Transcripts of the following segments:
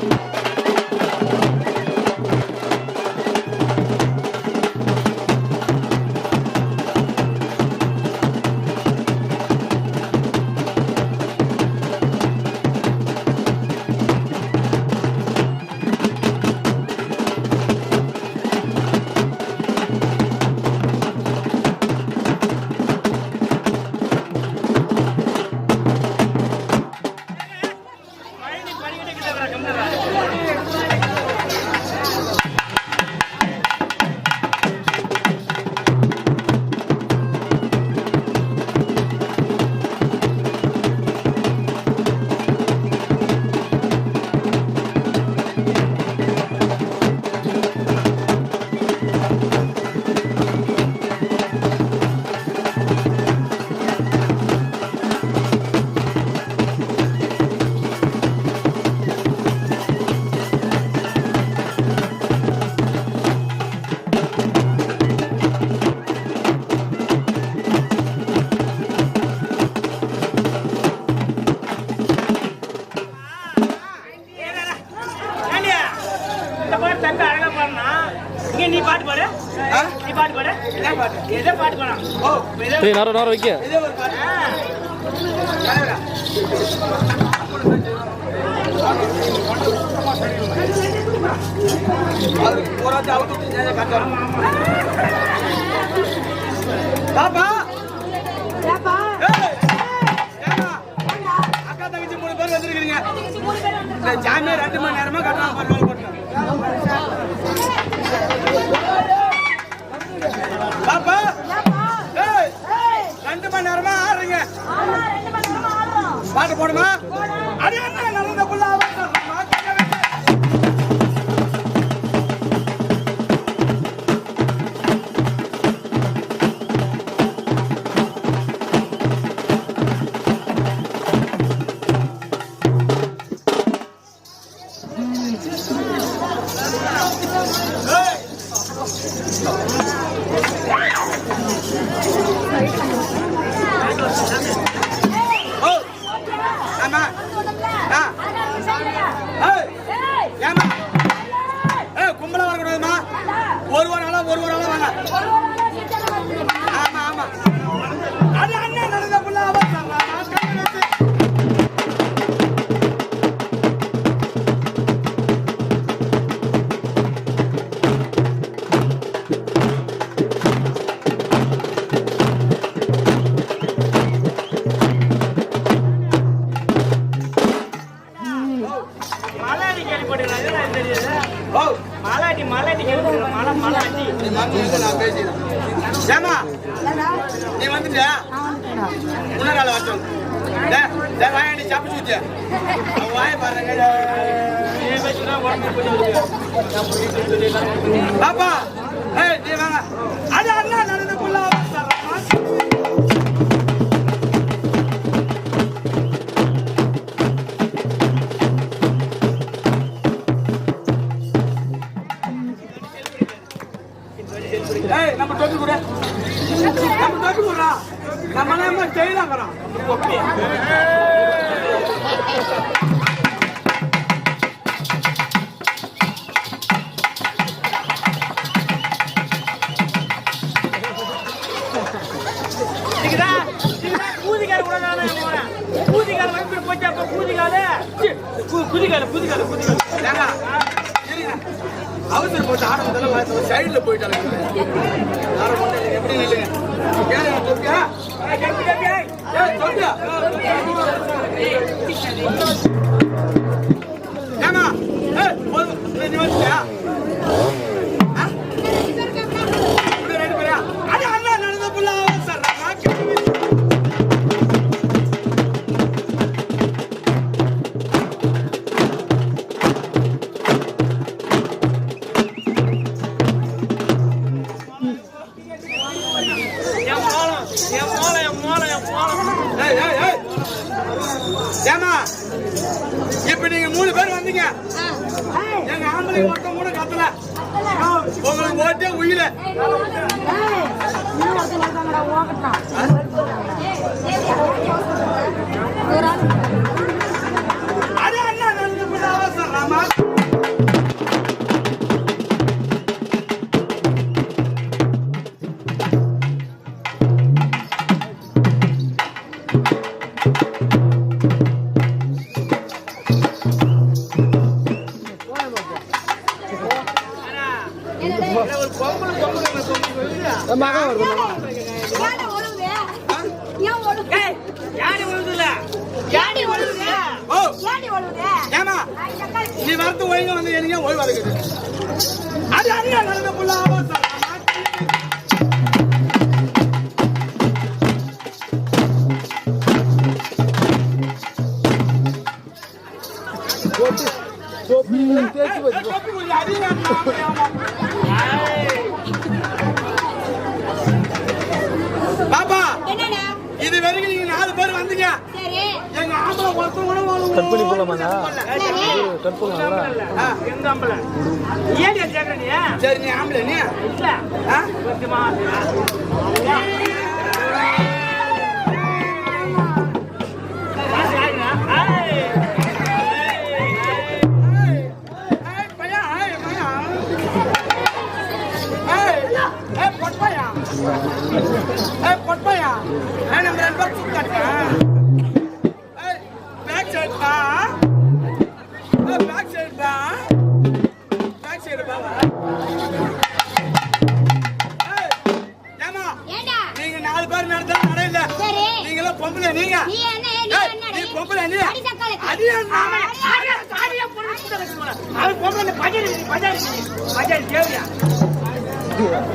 Bye. தம்பி அழகா பாடுனா, இங்க நீ பாட்டு பாடு. நீ பாட்டு பாடு. என்ன பாட்டு? எதை பாட்டு பாடலாம்? ஓ ஏய் நேரம் நேரம் வைக்க. இதே ஒரு பாட்டு. பாப்பா ஏய், ஏம்மா, அக்கா தங்கச்சி மூணு பேர் ஜாமியா ரெண்டு மணி நேரமா கட்டணம் பரவாயில்ல ஓ ஆமா ஆ ஏய் ஏமா ஏய் ஏமா நீ வந்துட்டியா? முன்னாடி ஆள் வரட்டும் வாயாண்டி சாப்பிட்டு சுத்திய? வாய பாருங்க. பாப்பா ஏய் நீ வாங்க. ஏய் நம்ம தொட்டு கூட. நம்ம தொட்டு கூடா நம்ம நம்ம செய்யலாங்கிறோம் இதுக்குதா, இதுக்குதா கூட நானே போறேன். கூதிக்கால் வயித்துல போச்சு, அப்ப கூதிக்காலு. சி, கு- அவசர போட்டு ஆரம்பத்தில் சைடுல போயிட்டாங்க யாரும் மட்டும் எப்படி நில்லுங்க ஏன் ஏமா போதும் இப்ப நீங்க மூணு பேர் வந்தீங்க. எங்க ஆம்பளை ஒருத்தன் கூட கத்தல. உங்களுக்கு ஓட்டே உயில தக்காளி. நீ வரத்து ஒழுங்கா வந்து எனக்கு ஓய்வு இருக்குது அது அடியா நல்ல புள்ள ஆபாசம். வரைக்கும் நீங்க நாலு பேர் வந்தீங்க. சரி. எங்க ஆம்பளை ஒருத்தன் கூட கட் பண்ணி போடலாமாண்ணா? சரி. கட் பண்ணலாம்ல எங்க ஆம்பளை? ஏன் கேக்குற நீ? சரி நீ ஆம்பளை நீ? இல்ல. நீங்களும் பொம்பளை நீங்க நீ என்ன? நீ ஏய், என்னடி? நீ பொம்பளை நீ. அடி அண்ணா. அது பொம்பளை பஜாரி பஜாரி பஜாரி தேவையா கூப்பிடுறான்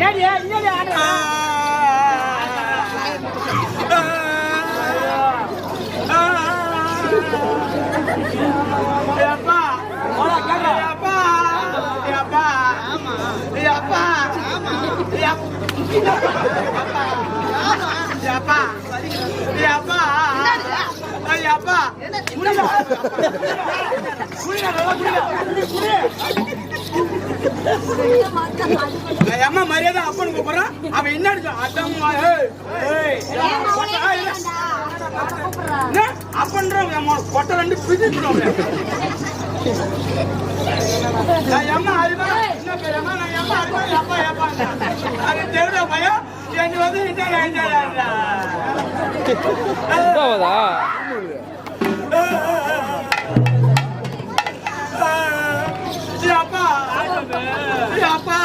அவன் என்ன அப்பா ஏய் ஏய் ஏன் அவளே வேண்டாம். அவளை கூப்பிடுறா. என்ன? அப்பன்றவன் அம்மா கொட்டை ரெண்டு பிதிச்சிடும் அம்மா அதுமா என்ன பேர் அம்மா? நான் அம்மா அதுமா அப்பா அப்பா அது தேவையா பையன்? எனக்கு வந்து இன்டர் இன்டர் இதாவதா அப்பா அப்பா அப்பா